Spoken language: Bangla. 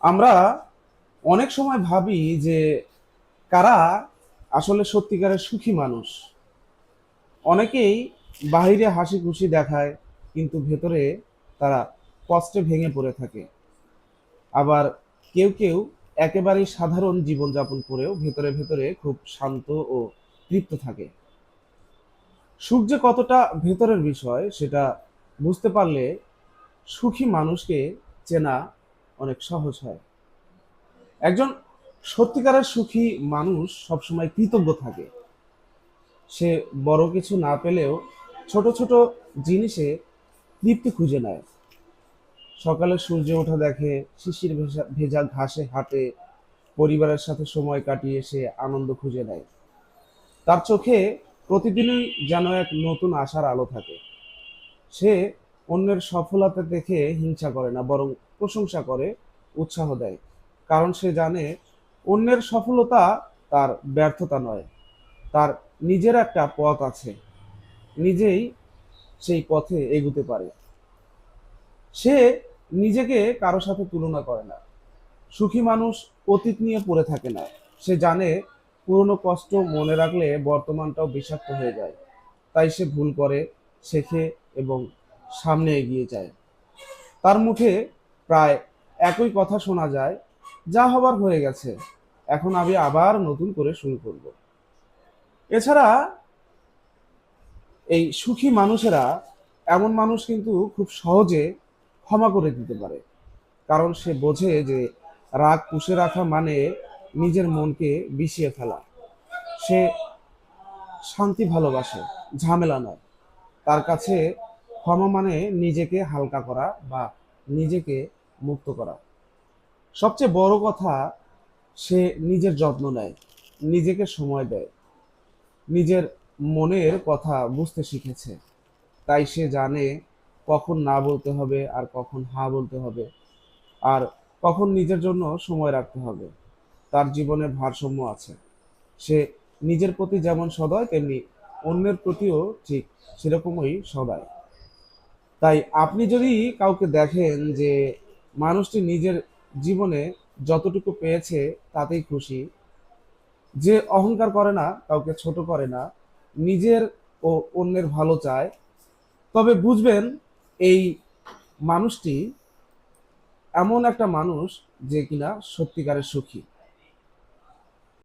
আমরা অনেক সময় ভাবি যে কারা আসলে সত্যিকারের সুখী মানুষ। অনেকেই বাহিরে হাসি খুশি দেখায়, কিন্তু ভেতরে তারা কষ্টে ভেঙে পড়ে থাকে। আবার কেউ কেউ একেবারেই সাধারণ জীবনযাপন করেও ভেতরে ভেতরে খুব শান্ত ও তৃপ্ত থাকে। সুখ যে কতটা ভেতরের বিষয়, সেটা বুঝতে পারলে সুখী মানুষকে চেনা অনেক সহজ হয়। একজন সত্যিকারের সুখী মানুষ সবসময় কৃতজ্ঞ থাকে। সে বড় কিছু না পেলেও ছোট ছোট জিনিসে তৃপ্তি খুঁজে নেয়। সকালে সূর্য ওঠা দেখে, শিশির ভেজা ভেজা ঘাসে হাঁটে, পরিবারের সাথে সময় কাটিয়ে সে আনন্দ খুঁজে নেয়। তার চোখে প্রতিদিনই যেন এক নতুন আশার আলো থাকে। সে অন্যের সফলতা দেখে হিংসা করে না, বরং প্রশংসা করে, উৎসাহ দেয়। কারণ সে জানে, অন্যের সফলতা তার ব্যর্থতা নয়, তার নিজের একটা পথ আছে। নিজেই সেই পথে এগুতে পারে। সে নিজেকে কারও সাথে তুলনা করে না। সুখী মানুষ অতীত নিয়ে পড়ে থাকে না। সে জানে, পুরনো কষ্ট মনে রাখলে বর্তমানটাও বিষাক্ত হয়ে যায়। তাই সে ভুল করে, শেখে এবং সামনে এগিয়ে যায়। তার মুখে প্রায় একই কথা শোনা যায়, যা হবার হয়ে গেছে, এখন আমি আবার নতুন করে শুরু করব। এছাড়া এই সুখী মানুষেরা এমন মানুষ কিন্তু খুব সহজে ক্ষমা করে দিতে পারে। কারণ সে বোঝে যে রাগ পুষে রাখা মানে নিজের মনকে বিষিয়ে ফেলা। সে শান্তি ভালোবাসে, ঝামেলা নয়। তার কাছে ক্ষমা মানে নিজেকে হালকা করা বা নিজেকে মুক্ত করা। সবচেয়ে বড় কথা, সে নিজের যত্ন নেয়, নিজেকে সময় দেয়। নিজের মনের কথা বুঝতে শিখেছে, তাই সে জানে কখন না বলতে হবে আর কখন হা বলতে হবে, আর কখন নিজের জন্য সময় রাখতে হবে। তার জীবনে ভারসাম্য আছে। সে নিজের প্রতি যেমন সদয়, তেমনি অন্যের প্রতিও ঠিক সেরকমই সদয়। তাই আপনি যদি কাউকে দেখেন যে মানুষটি নিজের জীবনে যতটুকু পেয়েছে তাতেই খুশি, যে অহংকার করে না, কাউকে ছোট করে না, নিজের ও অন্যের ভালো চায়, তবে বুঝবেন এই মানুষটি এমন একটা মানুষ যে কিনা সত্যিকারের সুখী।